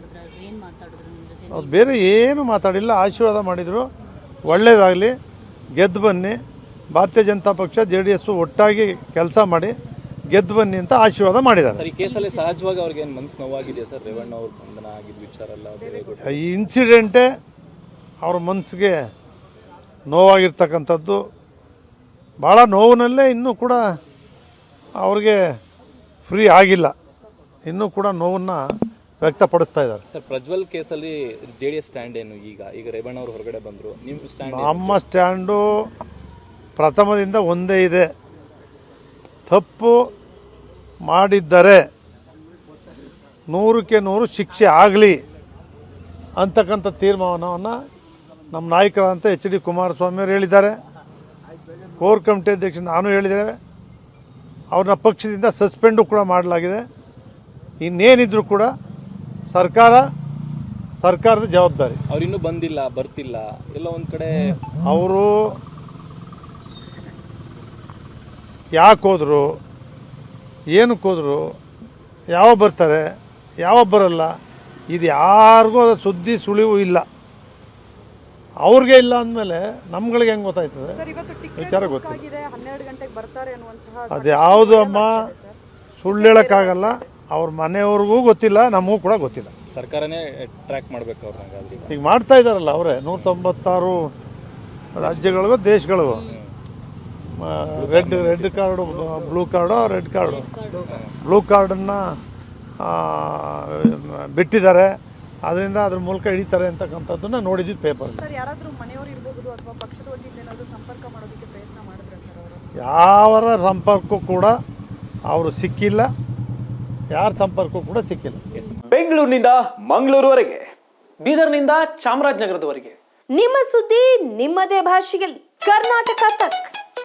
ಮಾಡಿದ್ರೆ ಏನು ಮಾತಾಡಿದ್ರು ನಿಮ್ಮ ಜೊತೆ? ಅವ್ರು ಬೇರೆ ಏನು ಮಾತಾಡಿಲ್ಲ ಆಶೀರ್ವಾದ ಮಾಡಿದರು. ಒಳ್ಳೆಯದಾಗಲಿ ಗೆದ್ದು ಬನ್ನಿ. ಭಾರತೀಯ ಜನತಾ ಪಕ್ಷ ಜೆ ಡಿ ಎಸ್ಸು ಒಟ್ಟಾಗಿ ಕೆಲಸ ಮಾಡಿ ಗೆದ್ದು ಬನ್ನಿ ಅಂತ ಆಶೀರ್ವಾದ ಮಾಡಿದ್ದಾರೆ. ಸರ್ ಈ ಕೇಸಲ್ಲಿ ಸಹಜವಾಗಿ ಅವ್ರಿಗೆ ಏನು ಮನಸ್ಸು ನೋವಾಗಿದೆಯಾ ಸರ್? ರೇವಣ್ಣ ಅವ್ರ ಬಂಧನ ಆಗಿದ್ದ ವಿಚಾರ ಎಲ್ಲ ದೇವೇಗೌಡ ಈ ಇನ್ಸಿಡೆಂಟೇ ಅವ್ರ ಮನಸ್ಸಿಗೆ ನೋವಾಗಿರ್ತಕ್ಕಂಥದ್ದು ಭಾಳ ನೋವಿನಲ್ಲೇ ಇನ್ನೂ ಕೂಡ ಅವ್ರಿಗೆ ಫ್ರೀ ಆಗಿಲ್ಲ. ಇನ್ನೂ ಕೂಡ ನೋವನ್ನು ವ್ಯಕ್ತಪಡಿಸ್ತಾ ಇದ್ದಾರೆ. ಸರ್ ಪ್ರಜ್ವಲ್ ಕೇಸಲ್ಲಿ ಜೆ ಡಿ ಎಸ್ ಸ್ಟ್ಯಾಂಡ್ ಏನು ಈಗ? ಈಗ ರೇವಣ್ಣ ಅವರು ಹೊರಗಡೆ ಬಂದರು. ನಿಮ್ಮ ಸ್ಟ್ಯಾಂಡ್ ನಮ್ಮ ಸ್ಟ್ಯಾಂಡು ಪ್ರಥಮದಿಂದ ಒಂದೇ ಇದೆ. ತಪ್ಪು ಮಾಡಿದ್ದರೆ ನೂರಕ್ಕೆ ನೂರು ಶಿಕ್ಷೆ ಆಗಲಿ ಅಂತಕ್ಕಂಥ ತೀರ್ಮಾನವನ್ನು ನಮ್ಮ ನಾಯಕರಾದಂಥ ಎಚ್ ಡಿ ಕುಮಾರಸ್ವಾಮಿಯವರು ಹೇಳಿದ್ದಾರೆ. ಕೋರ್ ಕಮಿಟಿ ಅಧ್ಯಕ್ಷ ನಾನು ಹೇಳಿದ್ದೇವೆ. ಅವ್ರನ್ನ ಪಕ್ಷದಿಂದ ಸಸ್ಪೆಂಡು ಕೂಡ ಮಾಡಲಾಗಿದೆ. ಇನ್ನೇನಿದ್ರೂ ಕೂಡ ಸರ್ಕಾರ ಸರ್ಕಾರದ ಜವಾಬ್ದಾರಿ. ಅವ್ರು ಇನ್ನೂ ಬಂದಿಲ್ಲ ಬರ್ತಿಲ್ಲ ಎಲ್ಲ ಒಂದ್ ಕಡೆ ಅವರು ಯಾಕೆ ಹೋದರು ಏನಕ್ಕೆ ಹೋದರು ಯಾವ ಬರ್ತಾರೆ ಯಾವ ಬರಲ್ಲ ಇದು ಯಾರಿಗೂ ಅದು ಸುದ್ದಿ ಸುಳಿವು ಇಲ್ಲ. ಅವ್ರಿಗೆ ಇಲ್ಲ ಅಂದಮೇಲೆ ನಮ್ಗಳಿಗೆ ಹೆಂಗೆ ಗೊತ್ತಾಯ್ತದೆ? ಸರ್ ಇವತ್ತು ವಿಚಾರ ಟಿಕೆಟ್ ಗೊತ್ತಿಲ್ಲ. ಆಗಿದೆ ಹನ್ನೆರಡು ಗಂಟೆಗೆ ಬರ್ತಾರೆ ಅನ್ನುವಂತಹ ಅದು ಯಾವುದು ಅಮ್ಮ? ಸುಳ್ಳು ಹೇಳೋಕ್ಕಾಗಲ್ಲ. ಅವ್ರ ಮನೆಯವ್ರಿಗೂ ಗೊತ್ತಿಲ್ಲ ನಮಗೂ ಕೂಡ ಗೊತ್ತಿಲ್ಲ. ಸರ್ಕಾರನೇ ಟ್ರ್ಯಾಕ್ ಮಾಡಬೇಕು ಅವ್ರು ಹಾಗಾದ್ರೆ ಈಗ. ಈಗ ಮಾಡ್ತಾ ಇದ್ದಾರಲ್ಲ ಅವರೇ ನೂರ ತೊಂಬತ್ತಾರು ರಾಜ್ಯಗಳಿಗೂ ದೇಶಗಳಿಗೂ. Red red card blue card red card blue ಕಾರ್ಡನ್ನು ಬಿಟ್ಟಿದ್ದಾರೆ. ಅದರಿಂದ ಅದ್ರ ಮೂಲಕ ಹಿಡಿತಾರೆ ಅಂತಕ್ಕಂಥದ್ದನ್ನ ನೋಡಿದ್ವಿ ಪೇಪರ್ ಸರ್ ಯಾರಾದರೂ ಮನೆಯವರು ಇರಬಹುದು ಅಥವಾ ಪಕ್ಷದ ವತಿಯಿಂದ ಏನಾದರೂ ಸಂಪರ್ಕ ಮಾಡೋದಕ್ಕೆ ಪ್ರಯತ್ನ ಮಾಡಿದ್ರೆ ಸರ್ ಅವರು? ಯಾವರ ಸಂಪರ್ಕಕ್ಕೂ ಕೂಡ ಅವರು ಸಿಕ್ಕಿಲ್ಲ. ಯಾರ ಸಂಪರ್ಕ ಕೂಡ ಸಿಕ್ಕಿಲ್ಲ. ಬೆಂಗಳೂರಿನಿಂದ ಮಂಗಳೂರುವರೆಗೆ ಬೀದರ್ನಿಂದ ಚಾಮರಾಜನಗರದವರೆಗೆ. ನಿಮ್ಮ ಸುದ್ದಿ ನಿಮ್ಮದೇ ಭಾಷೆಯಲ್ಲಿ. ಕರ್ನಾಟಕ ತಕ್.